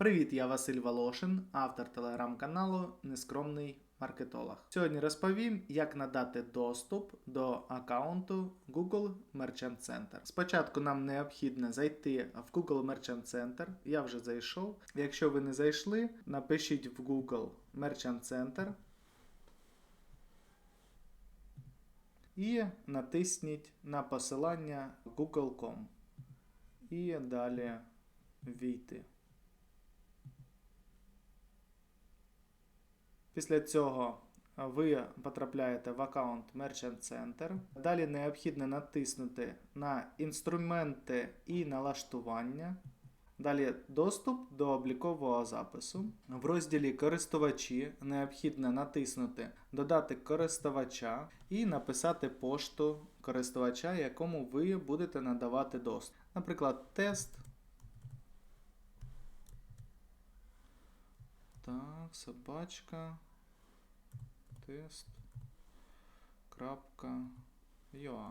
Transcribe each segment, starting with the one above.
Привіт, я Василь Волошин, автор телеграм-каналу Нескромний маркетолог. Сьогодні розповім, як надати доступ до аккаунту Google Merchant Center. Спочатку нам необхідно зайти в Google Merchant Center. Я вже зайшов. Якщо ви не зайшли, напишіть в Google Merchant Center. І натисніть на посилання google.com. І далі війти. Після цього ви потрапляєте в аккаунт Merchant Center. Далі необхідно натиснути на інструменти і налаштування. Далі доступ до облікового запису. В розділі користувачі необхідно натиснути Додати користувача і написати пошту користувача, якому ви будете надавати доступ. Наприклад, тест. Так, собачка. Тест. Крапка. UA.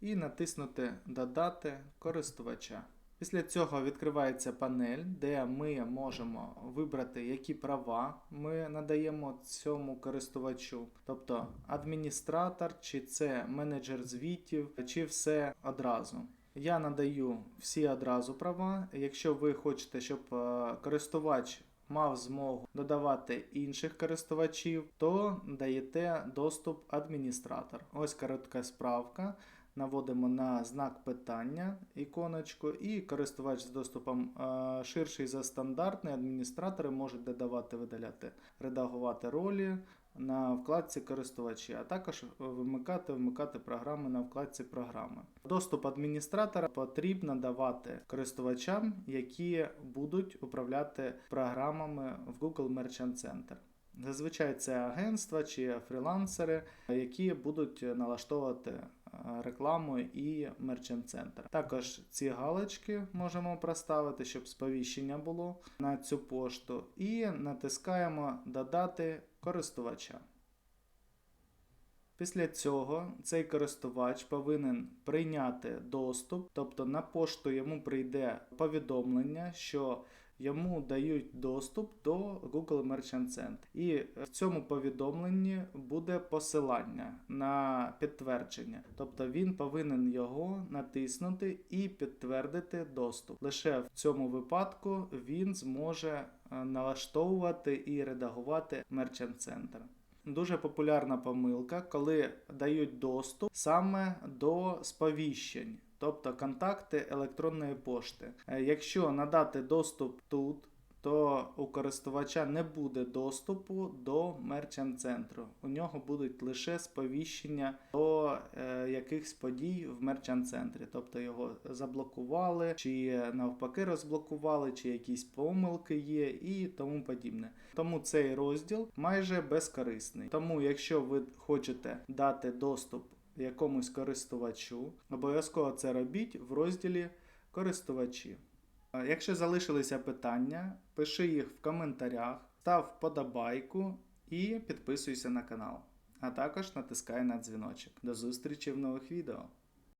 І натиснути Додати користувача. Після цього відкривається панель, де ми можемо вибрати, які права ми надаємо цьому користувачу, тобто адміністратор, чи це менеджер звітів, чи все одразу. Я надаю всі одразу права. Якщо ви хочете, щоб е, користувач мав змогу додавати інших користувачів, то даєте доступ адміністратор. Ось коротка справка. Наводимо на знак питання іконочку, і користувач з доступом е, ширший за стандартний. Адміністратори можуть додавати, видаляти, редагувати ролі на вкладці користувачі, а також вимикати, вмикати програми на вкладці програми. Доступ адміністратора потрібно давати користувачам, які будуть управляти програмами в Google Merchant Center. Зазвичай це агентства чи фрілансери, які будуть налаштовувати рекламу і мерчант центр. Також ці галочки можемо проставити, щоб сповіщення було на цю пошту, і натискаємо Додати користувача. Після цього цей користувач повинен прийняти доступ, тобто на пошту йому прийде повідомлення, що йому дають доступ до Google Merchant Center. І в цьому повідомленні буде посилання на підтвердження. Тобто він повинен його натиснути і підтвердити доступ. Лише в цьому випадку він зможе е, налаштовувати і редагувати Merchant Center. Дуже популярна помилка, коли дають доступ саме до сповіщень, тобто контакти електронної пошти. Е, Якщо надати доступ тут, то у користувача не буде доступу до мерчант центру. У нього будуть лише сповіщення до е, якихось подій в мерчант центрі, тобто його заблокували, чи навпаки розблокували, чи якісь помилки є і тому подібне. Тому цей розділ майже безкорисний. Тому, якщо ви хочете дати доступ якомусь користувачу, обов'язково це робіть в розділі користувачі. Е, Якщо залишилися питання, пиши їх в коментарях, став вподобайку і підписуйся на канал. А також натискай на дзвіночок. До зустрічі в нових відео.